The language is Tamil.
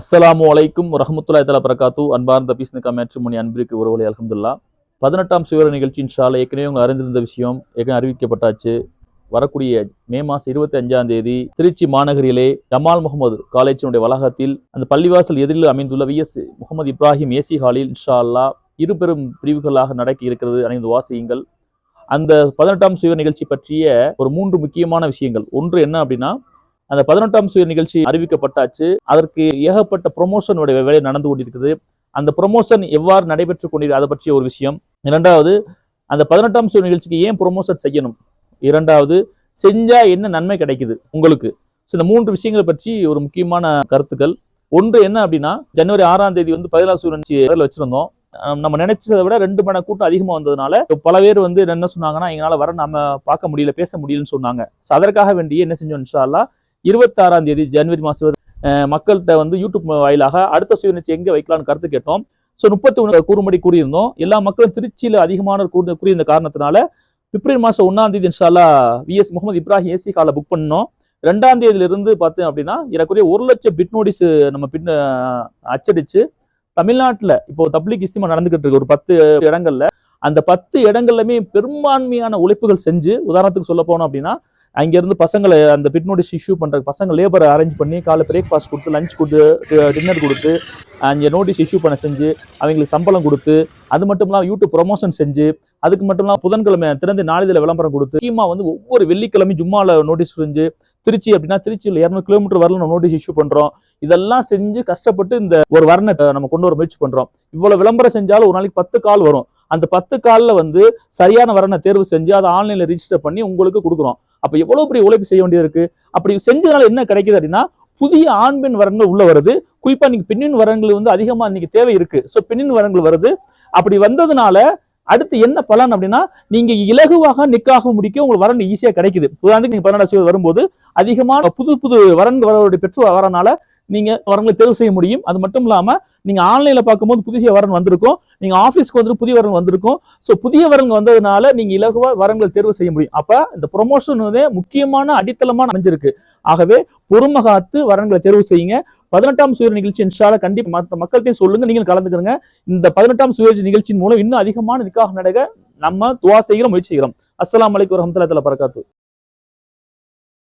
அஸ்ஸலாமு அலைக்கும் ரஹமத்துல்லா தலா பிரகாத்து அன்பார்ந்த பீஸ்னுக்கா மேட்ரிமோனி அன்பிற்கு உறவுகளை அலமதுல்லா பதினெட்டாம் சுவர நிகழ்ச்சியின் சாலை ஏற்கனவே உங்க அறிந்திருந்த விஷயம் ஏற்கனவே அறிவிக்கப்பட்டாச்சு. வரக்கூடிய மே மாதம் இருபத்தி அஞ்சாம் தேதி திருச்சி மாநகரிலே ஜமால் முகமது காலேஜினுடைய வளாகத்தில் அந்த பள்ளிவாசல் எதிரில் அமைந்துள்ள விஎஸ் முகமது இப்ராஹிம் ஏசி ஹாலில் இன்ஷா அல்லா இரு பெரும் பிரிவுகளாக நடக்க இருக்கிறது. அனைந்து வாசியுங்கள். அந்த பதினெட்டாம் சுய நிகழ்ச்சி பற்றிய ஒரு மூன்று முக்கியமான விஷயங்கள். ஒன்று என்ன அப்படின்னா அந்த பதினெட்டாம் சுய நிகழ்ச்சி அறிவிக்கப்பட்டாச்சு. அதற்கு ஏகப்பட்ட ப்ரொமோஷனுடைய வேலை நடந்து கொண்டிருக்குது அந்த ப்ரொமோஷன் எவ்வாறு நடைபெற்று கொண்டிருக்கு அதை பற்றிய ஒரு விஷயம். இரண்டாவது அந்த பதினெட்டாம் சுய நிகழ்ச்சிக்கு ஏன் ப்ரொமோஷன் செய்யணும்? இரண்டாவது செஞ்சா என்ன நன்மை கிடைக்குது உங்களுக்கு? ஸோ இந்த மூன்று விஷயங்களை பற்றி ஒரு முக்கியமான கருத்துக்கள். ஒன்று என்ன அப்படின்னா ஜனவரி ஆறாம் தேதி வந்து பதினாறு சூழ்நிலை வச்சிருந்தோம். நம்ம நினைச்சதை விட ரெண்டு மணி கூட்டம் அதிகமாக வந்ததுனால பல பேர் வந்து என்ன சொன்னாங்கன்னா எங்களால் வர நம்ம பார்க்க முடியல பேச முடியலன்னு சொன்னாங்க. ஸோ அதற்காக வேண்டிய என்ன செஞ்சோம் இன்ஷா அல்லாஹ் இருபத்தாறாம் தேதி ஜனவரி மாதம் மக்கள்கிட்ட வந்து யூடியூப் வாயிலாக அடுத்த சுயநிச்சயம் எங்கே வைக்கலாம்னு கருத்து கேட்டோம். ஸோ முப்பத்தி ஒன்று கூறும்படி கூறியிருந்தோம். எல்லா மக்களும் திருச்சியில் அதிகமான கூறி கூறியிருந்த காரணத்தினால பிப்ரவரி மாதம் ஒன்றாம் தேதி இன்ஷாலா விஎஸ் முகமது இப்ராஹிம் ஏசி காலை புக் பண்ணோம் ரெண்டாம் தேதியிலிருந்து பார்த்தோம் அப்படின்னா எனக்குரிய ஒரு லட்சம் பிட் நோட்டீஸ் நம்ம பின் அச்சடிச்சு தமிழ்நாட்டில் இப்போ தப்ளிக் இஸ்திமா நடந்துகிட்டு இருக்கு. ஒரு பத்து இடங்கள்ல. அந்த பத்து இடங்கள்லையுமே பெரும்பான்மையான உழைப்புகள் செஞ்சு உதாரணத்துக்கு சொல்ல போனோம் அப்படின்னா அங்கேருந்து பசங்களை அந்த பிட் நோட்டீஸ் இஷ்யூ பண்ணுற பசங்க லேபரை அரேஞ்ச் பண்ணி காலை பிரேக்ஃபாஸ்ட் கொடுத்து லஞ்ச் கொடுத்து டின்னர் கொடுத்து அங்கே நோட்டீஸ் இஷ்யூ பண்ண செஞ்சு அவங்களுக்கு சம்பளம் கொடுத்து அது மட்டும் இல்லாமல் யூடியூப் ப்ரொமோஷன் செஞ்சு அதுக்கு மட்டும் இல்லாமல் புதன்கிழமை திறந்து நாளிதழ விளம்பரம் கொடுத்து முக்கியமாக வந்து ஒவ்வொரு வெள்ளிக்கிழமை ஜும்மாவில் நோட்டீஸ் செஞ்சு திருச்சி அப்படின்னா திருச்சியில் இரநூறு கிலோமீட்டர் வரல நம்ம நோட்டீஸ் இஷ்யூ பண்ணுறோம் இதெல்லாம் செஞ்சு கஷ்டப்பட்டு இந்த ஒரு வர்ணத்தை நம்ம கொண்டு வர முயற்சி பண்ணுறோம் இவ்வளோ விளம்பரம் செஞ்சாலும் ஒரு நாளைக்கு பத்து கால் வரும். அந்த பத்து காலில் வந்து சரியான வரணை தேர்வு செஞ்சு அதை ஆன்லைனில் ரிஜிஸ்டர் பண்ணி உங்களுக்கு கொடுக்குறோம். அப்போ எவ்வளோ பெரிய உழைப்பு செய்ய வேண்டியது இருக்கு? அப்படி செஞ்சதுனால என்ன கிடைக்குது அப்படின்னா புதிய ஆண் பெண் வரங்கள் உள்ள வருது. குறிப்பா இன்னைக்கு பெண்ணின் வரங்கள் வந்து அதிகமா இன்னைக்கு தேவை இருக்கு. ஸோ பெண்ணின் வரங்கள் வருது. அப்படி வந்ததுனால அடுத்து என்ன பலன் அப்படின்னா நீங்க இலகுவாக நிக்காக முடிக்க உங்களுக்கு வரன் ஈஸியா கிடைக்குது. உதாரணத்துக்கு நீங்க பன்னெண்டாம் வரும்போது அதிகமான புது புது வரன் வரவருடைய பெற்று வரனால நீங்க வரங்களை தேர்வு செய்ய முடியும். அது மட்டும் இல்லாம நீங்க ஆன்லைனில் பார்க்கும்போது புதிய வரன் வந்திருக்கும். நீங்கள் ஆஃபீஸ்க்கு வந்து புதிய வரன் வந்திருக்கும். ஸோ புதிய வரன் வந்ததுனால நீங்கள் இலகுவா வரங்களை தேர்வு செய்ய முடியும். அப்ப இந்த ப்ரொமோஷன் வந்து முக்கியமான அடித்தளமான அமைஞ்சிருக்கு. ஆகவே பொறுமை காத்து வரன்களை தேர்வு செய்யுங்க. பதினெட்டாம் சுய நிகழ்ச்சி இன்ஷால கண்டிப்பாக மற்ற மக்கள்கிட்டையும் சொல்லுங்க. நீங்கள் கலந்துக்கிறங்க இந்த பதினெட்டாம் சுயர் நிகழ்ச்சியின் மூலம் இன்னும் அதிகமான நிக்காக நடக்க நம்ம துவா செய்கிறோம் முயற்சி செய்கிறோம். அஸ்ஸலாமு அலைக்கும் வரஹ்மத்துல்லாஹி தஆலா